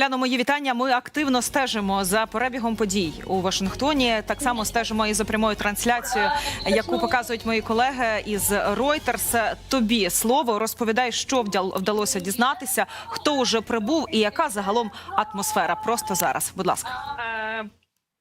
Уляно, мої вітання. Ми активно стежимо за перебігом подій у Вашингтоні. Так само стежимо і за прямою трансляцією, яку показують мої колеги із Reuters. Тобі слово розповідай, що вдал- вдалося дізнатися, хто вже прибув і яка загалом атмосфера. Просто зараз, будь ласка. Е,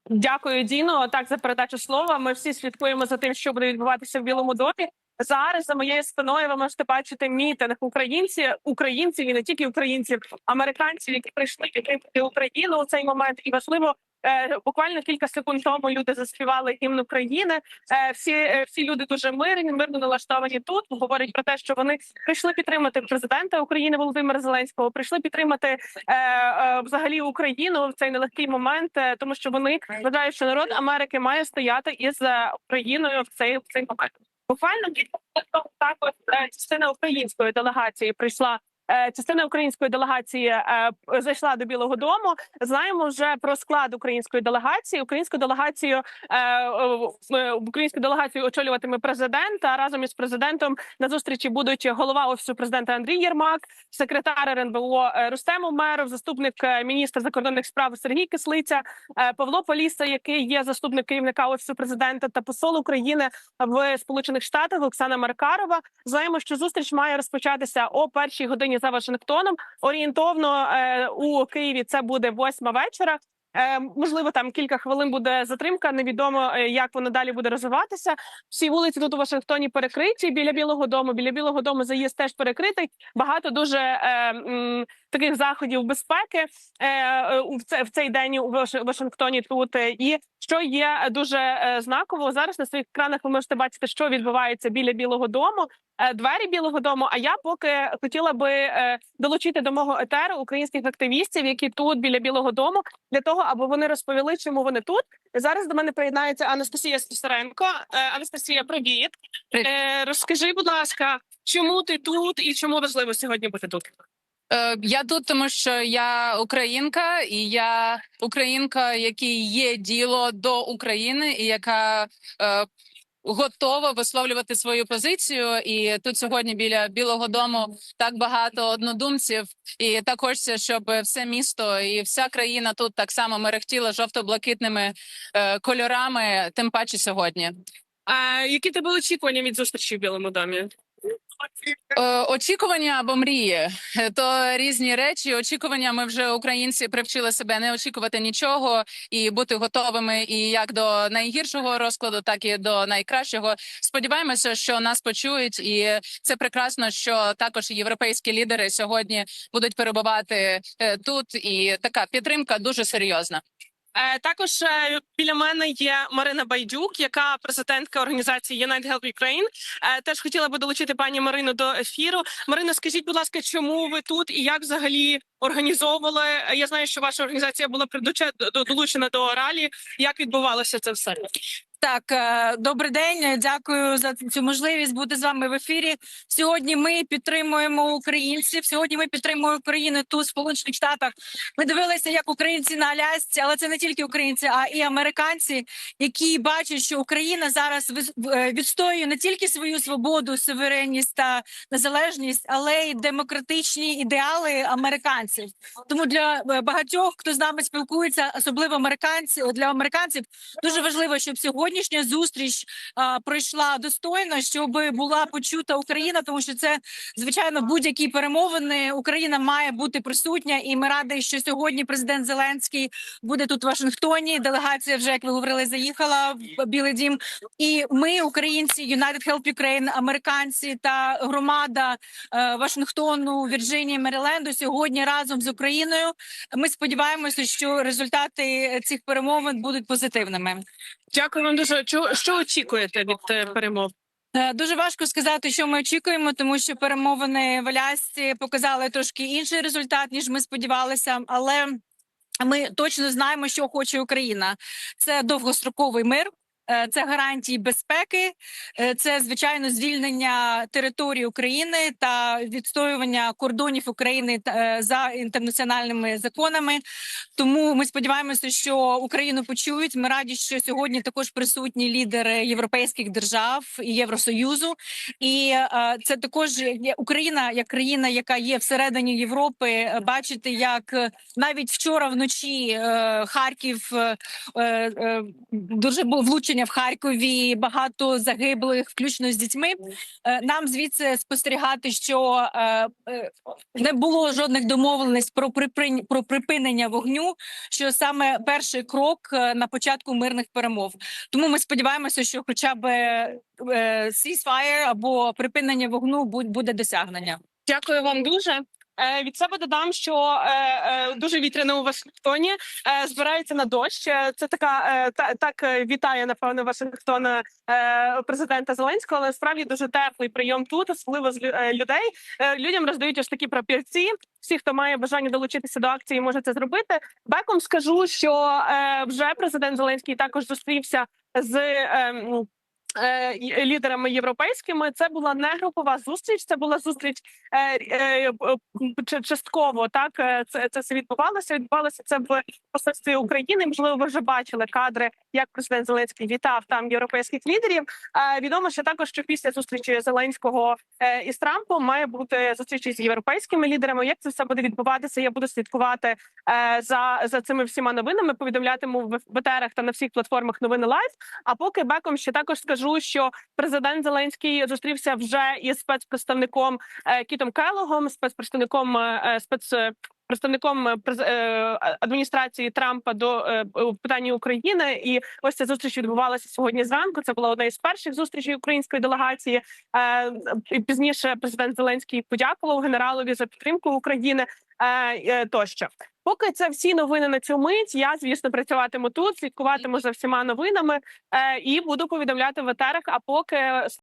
Дякую, Діно. Так за передачу слова. Ми всі слідкуємо за тим, що буде відбуватися в Білому домі. Зараз за моєю спиною ви можете бачити мітинг українці, українців і не тільки українців, американців, які прийшли підтримати Україну у цей момент. І важливо е, буквально кілька секунд тому люди заспівали гімн України. Е, всі, е, всі люди дуже мирні, мирно налаштовані тут. Говорять про те, що вони прийшли підтримати президента України Володимира Зеленського. Прийшли підтримати взагалі Україну в цей нелегкий момент, тому що вони вважають, що народ Америки має стояти із Україною в цей в цей момент. Буквально також е, частина української делегації прийшла. Е, Частина української делегації е, зайшла до Білого Дому. Знаємо вже про склад української делегації. Українську делегацію е, українську делегацію очолюватиме президент. А разом із президентом на зустрічі будуть голова офісу президента Андрій Єрмак, секретар РНБО Рустем Умеров, заступник міністра закордонних справ Сергій Кислиця, Павло Поліса, який є заступник керівника офісу президента, та посол України в Сполучених Штатах Оксана Маркарова. Знаємо, що зустріч має розпочатися о першій годині за Вашингтоном. Орієнтовно е, у Києві це буде восьма вечора. Е, можливо, там кілька хвилин буде затримка. Невідомо е, як воно далі буде розвиватися. Всі вулиці тут у Вашингтоні перекриті. Біля білого дому. Біля білого дому заїзд теж перекритий. Багато дуже е, м, таких заходів безпеки е, е, в, це, в цей день у Ваш- Вашингтоні. Тут і що є дуже знаково зараз на своїх екранах. Ви можете бачити, що відбувається біля білого дому. Двері Білого Дому. А я поки хотіла би долучити до мого етеру українських активістів, які тут біля Білого Дому, для того, аби вони розповіли, чому вони тут. Зараз до мене приєднається Анастасія Слюсаренко. Е, Анастасія, привіт. Привіт. Е, розкажи, будь ласка, чому ти тут і чому важливо сьогодні бути тут? Е, Я тут, тому що я українка, і я українка, якій є діло до України, і яка готова висловлювати свою позицію. І тут сьогодні біля Білого Дому так багато однодумців, і так хочеться, щоб все місто і вся країна тут так само мерехтіла жовто-блакитними е, кольорами. Тим паче сьогодні. А які тебе очікування від зустрічі в Білому домі? Е, Очікування або мрії Е, то різні речі. Очікування ми вже українці привчили себе не очікувати нічого і бути готовими і як до найгіршого розкладу, так і до найкращого. Сподіваємося, що нас почують, і це прекрасно, що також європейські лідери сьогодні будуть перебувати е, тут. І така підтримка дуже серйозна. Е, також е, біля мене є Марина Байдюк, яка президентка організації United Help Ukraine. Е, теж хотіла би долучити пані Марину до ефіру. Марина, скажіть, будь ласка, чому ви тут і як взагалі організовували? Я знаю, що ваша організація була долучена до ралі. Як відбувалося це все? Так, е, добрий день. Дякую за цю можливість бути з вами в ефірі. Сьогодні ми підтримуємо українців. Сьогодні ми підтримуємо Україну тут, в Сполучених Штатах. Ми дивилися, як українці на Алясці, але це не тільки українці, а і американці, які бачать, що Україна зараз е, відстоює не тільки свою свободу, суверенність та незалежність, але й демократичні ідеали американців. Тому для е, багатьох, хто з нами спілкується, особливо американці, для американців дуже важливо, щоб сьогоднішня зустріч а, пройшла достойно, щоб була почута Україна, тому що це звичайно будь-які перемовини. Україна має бути присутня, і ми раді, що сьогодні президент Зеленський буде тут в Вашингтоні. Делегація вже як ви говорили, заїхала в Білий Дім. І ми, українці, United Help Ukraine, американці та громада е, Вашингтону, Вірджинії, Мериленду сьогодні разом з Україною. Ми сподіваємося, що результати цих перемовин будуть позитивними. Дякую вам дуже. Що, що очікуєте від е, перемов? Е, Дуже важко сказати, що ми очікуємо, тому що перемовини в Алясці показали трошки інший результат, ніж ми сподівалися, але ми точно знаємо, що хоче Україна. Це довгостроковий мир. Е, Це гарантії безпеки, е, це звичайно звільнення території України та відстоювання кордонів України е, за інтернаціональними законами. Тому ми сподіваємося, що Україну почують. Ми раді, що сьогодні також присутні лідери європейських держав і Євросоюзу. І це також Україна як країна, яка є всередині Європи. Бачите, як навіть вчора вночі Харків дуже було влучення в Харкові, багато загиблих, включно з дітьми. Е, Нам звідси спостерігати, що е, е, не було жодних домовленостей про про припинення вогню, що саме перший крок на початку мирних перемов. Тому ми сподіваємося, що хоча б ceasefire або припинення вогню бу- буде досягнення. Дякую вам дуже. Е, Від себе додам, що е, е, дуже вітряно у Вашингтоні збирається на дощ. Це така та, так вітає напевно Вашингтон е, президента Зеленського, але справді дуже теплий прийом тут, особливо з людей. Людям роздають ось такі прапірці. Всі, хто має бажання долучитися до акції, може це зробити. Беком скажу, що вже президент Зеленський також зустрівся з. Е, е, Лідерами європейськими це була не групова зустріч, це була зустріч е, частково. Так це це все відбувалося. Відбувалося це в посольстві України. Можливо, ви вже бачили кадри, як президент Зеленський вітав там європейських лідерів. Відомо, що також що після зустрічі Зеленського із Трампом має бути зустрічі з європейськими лідерами. Як це все буде відбуватися? Я буду слідкувати за, за цими всіма новинами. Повідомлятиму в в та на всіх платформах новини лайв. А поки беком ще також скажу, що президент Зеленський зустрівся вже із спецпредставником е, Кітом Келогом, спецпредставником е, спец. Представником е, е, адміністрації Трампа до е, у питанні України, і ось ця зустріч відбувалася сьогодні зранку. Це була одна із перших зустрічей української делегації. Пізніше президент Зеленський подякував генералові за підтримку України тощо. Поки це всі новини на цю мить. Я звісно працюватиму тут, слідкуватиму за всіма новинами і буду повідомляти в етерах. А поки